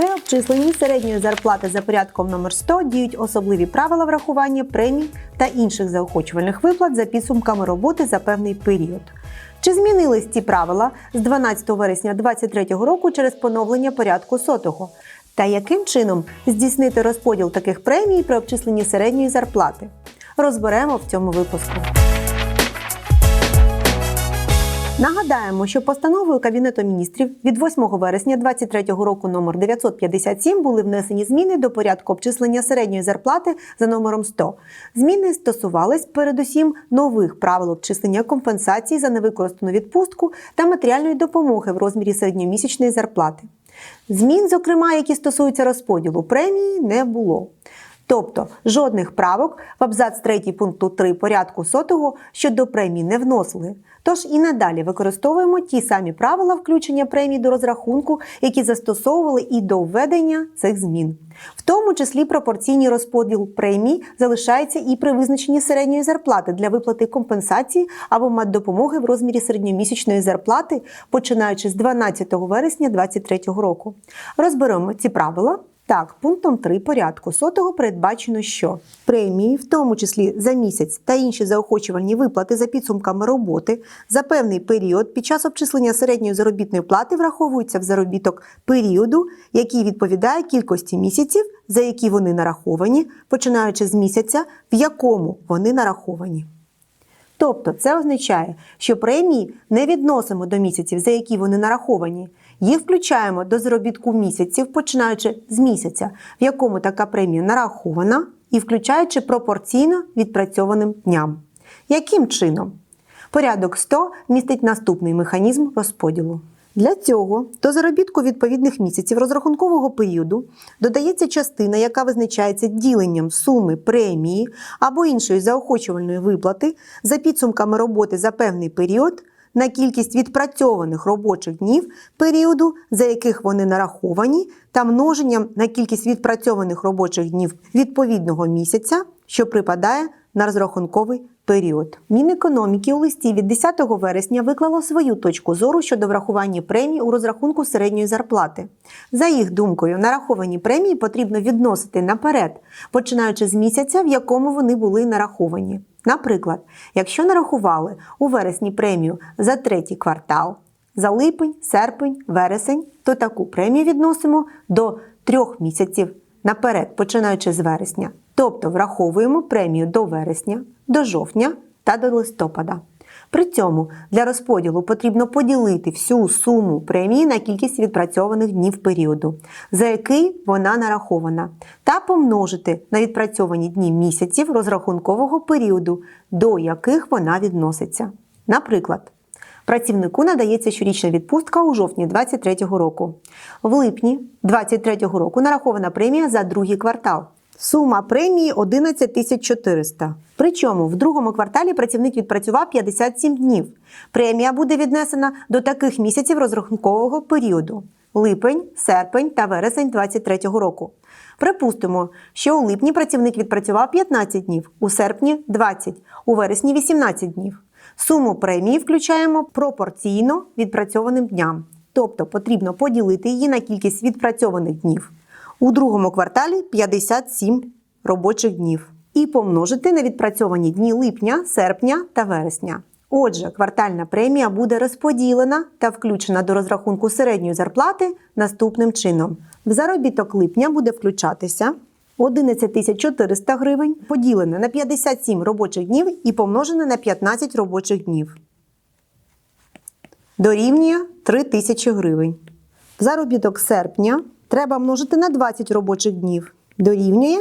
При обчисленні середньої зарплати за порядком номер 100 діють особливі правила врахування премій та інших заохочувальних виплат за підсумками роботи за певний період. Чи змінились ці правила з 12 вересня 2023 року через поновлення порядку сотого? Та яким чином здійснити розподіл таких премій при обчисленні середньої зарплати? Розберемо в цьому випуску. Нагадаємо, що постановою Кабінету міністрів від 8 вересня 2023 року номер 957 були внесені зміни до порядку обчислення середньої зарплати за номером 100. Зміни стосувались передусім нових правил обчислення компенсації за невикористану відпустку та матеріальної допомоги в розмірі середньомісячної зарплати. Змін, зокрема, які стосуються розподілу премії, не було. Тобто жодних правок в абзац 3 пункту 3 порядку сотого щодо премій не вносили. Тож і надалі використовуємо ті самі правила включення премій до розрахунку, які застосовували і до введення цих змін. В тому числі пропорційний розподіл премій залишається і при визначенні середньої зарплати для виплати компенсації або матдопомоги в розмірі середньомісячної зарплати, починаючи з 12 вересня 2023 року. Розберемо ці правила. Так, пунктом 3 порядку сотого передбачено, що премії, в тому числі за місяць та інші заохочувальні виплати за підсумками роботи за певний період під час обчислення середньої заробітної плати враховуються в заробіток періоду, який відповідає кількості місяців, за які вони нараховані, починаючи з місяця, в якому вони нараховані. Тобто це означає, що премії не відносимо до місяців, за які вони нараховані. Їх включаємо до заробітку місяців, починаючи з місяця, в якому така премія нарахована, і включаючи пропорційно відпрацьованим дням. Яким чином? Порядок 100 містить наступний механізм розподілу. Для цього до заробітку відповідних місяців розрахункового періоду додається частина, яка визначається діленням суми премії або іншої заохочувальної виплати за підсумками роботи за певний період на кількість відпрацьованих робочих днів періоду, за яких вони нараховані, та множенням на кількість відпрацьованих робочих днів відповідного місяця, що припадає на розрахунковий період. Мінекономіки у листі від 10 вересня виклало свою точку зору щодо врахування премій у розрахунку середньої зарплати. За їх думкою, нараховані премії потрібно відносити наперед, починаючи з місяця, в якому вони були нараховані. Наприклад, якщо нарахували у вересні премію за третій квартал, за липень, серпень, вересень, то таку премію відносимо до трьох місяців наперед, починаючи з вересня. Тобто враховуємо премію до вересня, до жовтня та до листопада. При цьому для розподілу потрібно поділити всю суму премії на кількість відпрацьованих днів періоду, за який вона нарахована, та помножити на відпрацьовані дні місяців розрахункового періоду, до яких вона відноситься. Наприклад, Працівнику надається щорічна відпустка у жовтні 2023 року. В липні 2023 року нарахована премія за другий квартал. Сума премії 11 тисяч 400. Причому в другому кварталі працівник відпрацював 57 днів. Премія буде віднесена до таких місяців розрахункового періоду: липень, серпень та вересень 2023 року. Припустимо, що у липні працівник відпрацював 15 днів, у серпні 20, у вересні 18 днів. Суму премії включаємо пропорційно відпрацьованим дням, тобто потрібно поділити її на кількість відпрацьованих днів. У другому кварталі 57 робочих днів і помножити на відпрацьовані дні липня, серпня та вересня. Отже, квартальна премія буде розподілена та включена до розрахунку середньої зарплати наступним чином: в заробіток липня буде включатися 11 400 гривень, поділене на 57 робочих днів і помножене на 15 робочих днів. Дорівнює 3 тисячі гривень. Заробіток серпня треба множити на 20 робочих днів. Дорівнює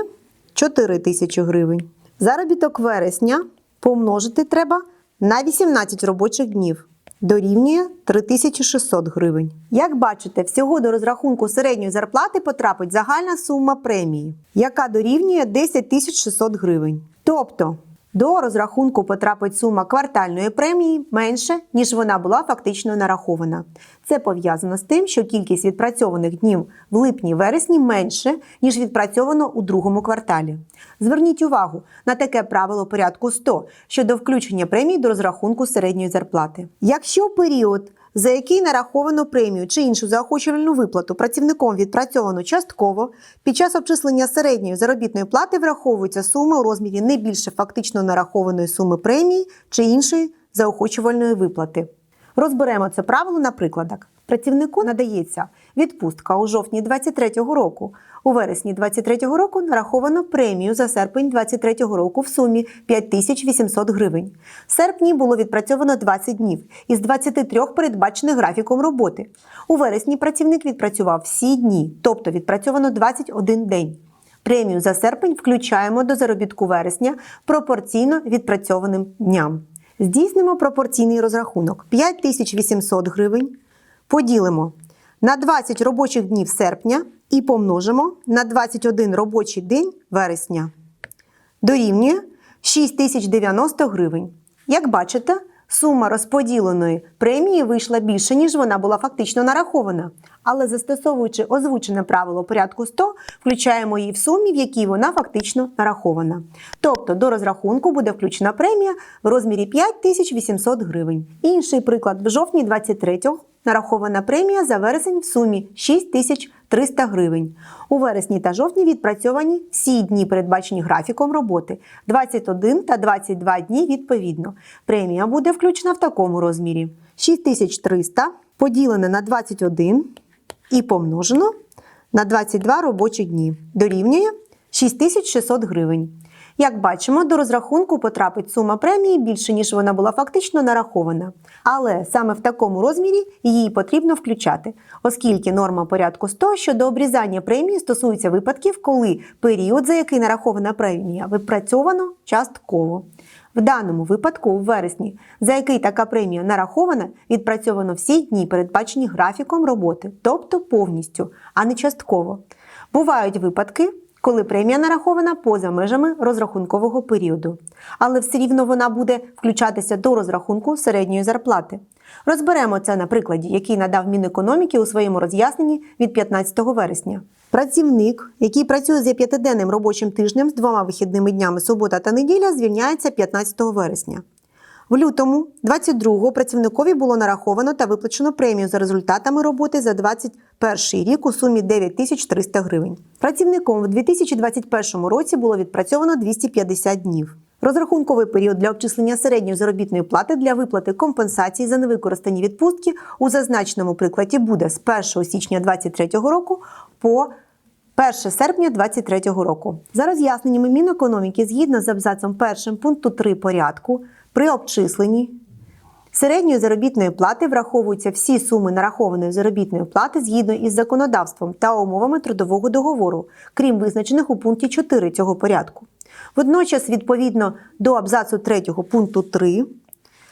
4 тисячі гривень. Заробіток вересня помножити треба на 18 робочих днів. Дорівнює 3600 гривень. Як бачите, всього до розрахунку середньої зарплати потрапить загальна сума премії, яка дорівнює 10 600 гривень. Тобто до розрахунку потрапить сума квартальної премії менше, ніж вона була фактично нарахована. Це пов'язано з тим, що кількість відпрацьованих днів в липні-вересні менше, ніж відпрацьовано у другому кварталі. Зверніть увагу на таке правило порядку 100 щодо включення премій до розрахунку середньої зарплати. Якщо період за який нараховано премію чи іншу заохочувальну виплату працівником відпрацьовано частково, під час обчислення середньої заробітної плати враховується сума у розмірі не більше фактично нарахованої суми премії чи іншої заохочувальної виплати. Розберемо це правило на прикладах. Працівнику надається відпустка у жовтні 23-го року. У вересні 23-го року нараховано премію за серпень 23-го року в сумі 5800 гривень. В серпні було відпрацьовано 20 днів із 23 передбачених графіком роботи. У вересні працівник відпрацював всі дні, тобто відпрацьовано 21 день. Премію за серпень включаємо до заробітку вересня пропорційно відпрацьованим дням. Здійснимо пропорційний розрахунок 5800 гривень. Поділимо на 20 робочих днів серпня і помножимо на 21 робочий день вересня. Дорівнює 6090 гривень. Як бачите, сума розподіленої премії вийшла більше, ніж вона була фактично нарахована. Але застосовуючи озвучене правило порядку 100, включаємо її в сумі, в якій вона фактично нарахована. Тобто до розрахунку буде включена премія в розмірі 5800 гривень. Інший приклад в жовтні 23-го нарахована премія за вересень в сумі 6300 гривень. У вересні та жовтні відпрацьовані всі дні, передбачені графіком роботи 21 та 22 дні відповідно. Премія буде включена в такому розмірі: 6300 поділене на 21 і помножено на 22 робочі дні. Дорівнює 6600 гривень. Як бачимо, до розрахунку потрапить сума премії більше, ніж вона була фактично нарахована. Але саме в такому розмірі її потрібно включати, оскільки норма порядку 100 щодо обрізання премії стосується випадків, коли період, за який нарахована премія, випрацьовано частково. В даному випадку, у вересні, за який така премія нарахована, відпрацьовано всі дні, передбачені графіком роботи, тобто повністю, а не частково. Бувають випадки, коли премія нарахована поза межами розрахункового періоду, але все рівно вона буде включатися до розрахунку середньої зарплати. Розберемо це на прикладі, який надав Мінекономіки у своєму роз'ясненні від 15 вересня. Працівник, який працює за п'ятиденним робочим тижнем з двома вихідними днями субота та неділя, звільняється 15 вересня. В лютому 22-го працівникові було нараховано та виплачено премію за результатами роботи за 21 рік у сумі 9300 гривень. Працівником в 2021 році було відпрацьовано 250 днів. Розрахунковий період для обчислення середньої заробітної плати для виплати компенсації за невикористані відпустки у зазначеному прикладі буде з 1 січня 2023 року по 1 серпня 2023 року. За роз'ясненнями Мінекономіки, згідно з абзацом 1 пункту 3 порядку, при обчисленні середньої заробітної плати враховуються всі суми нарахованої заробітної плати згідно із законодавством та умовами трудового договору, крім визначених у пункті 4 цього порядку. Водночас, відповідно до абзацу 3 пункту 3,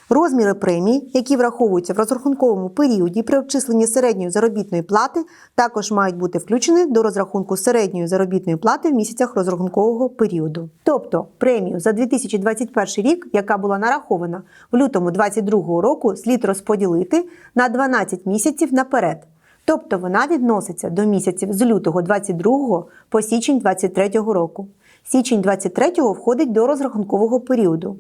Розміри премій, які враховуються в розрахунковому періоді при обчисленні середньої заробітної плати, також мають бути включені до розрахунку середньої заробітної плати в місяцях розрахункового періоду. Тобто премію за 2021 рік, яка була нарахована в лютому 2022 року, слід розподілити на 12 місяців наперед. Тобто вона відноситься до місяців з лютого 22 по січень 23 року. Січень 23 входить до розрахункового періоду.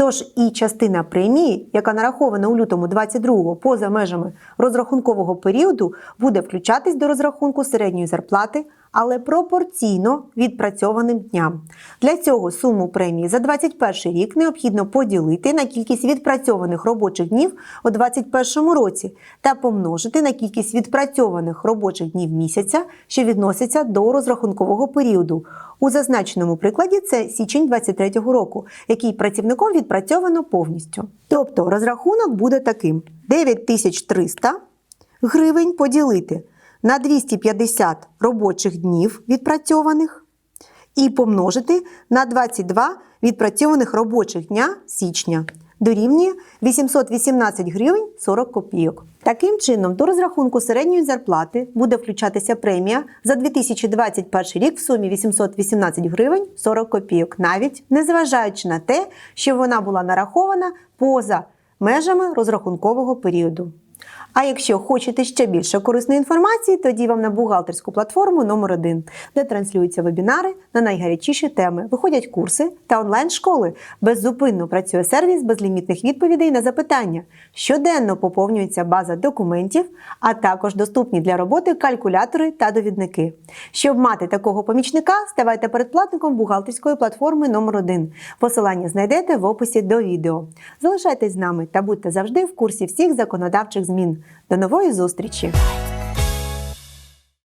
Тож і частина премії, яка нарахована у лютому 22 поза межами розрахункового періоду, буде включатись до розрахунку середньої зарплати, але пропорційно відпрацьованим дням. Для цього суму премії за 2021 рік необхідно поділити на кількість відпрацьованих робочих днів у 2021 році та помножити на кількість відпрацьованих робочих днів місяця, що відносяться до розрахункового періоду. У зазначеному прикладі це січень 2023 року, який працівником відпрацьовано повністю. Тобто розрахунок буде таким: 9300 гривень поділити на 250 робочих днів відпрацьованих і помножити на 22 відпрацьованих робочих дня січня. Дорівнює 818 гривень 40 копійок. Таким чином, до розрахунку середньої зарплати буде включатися премія за 2021 рік в сумі 818 гривень 40 копійок, навіть незважаючи на те, що вона була нарахована поза межами розрахункового періоду. А якщо хочете ще більше корисної інформації, тоді вам на бухгалтерську платформу номер 1 де транслюються вебінари на найгарячіші теми, виходять курси та онлайн-школи. Беззупинно працює сервіс безлімітних відповідей на запитання. Щоденно поповнюється база документів, а також доступні для роботи калькулятори та довідники. Щоб мати такого помічника, ставайте передплатником бухгалтерської платформи номер 1 Посилання знайдете в описі до відео. Залишайтесь з нами та будьте завжди в курсі всіх законодавчих змін. До нової зустрічі!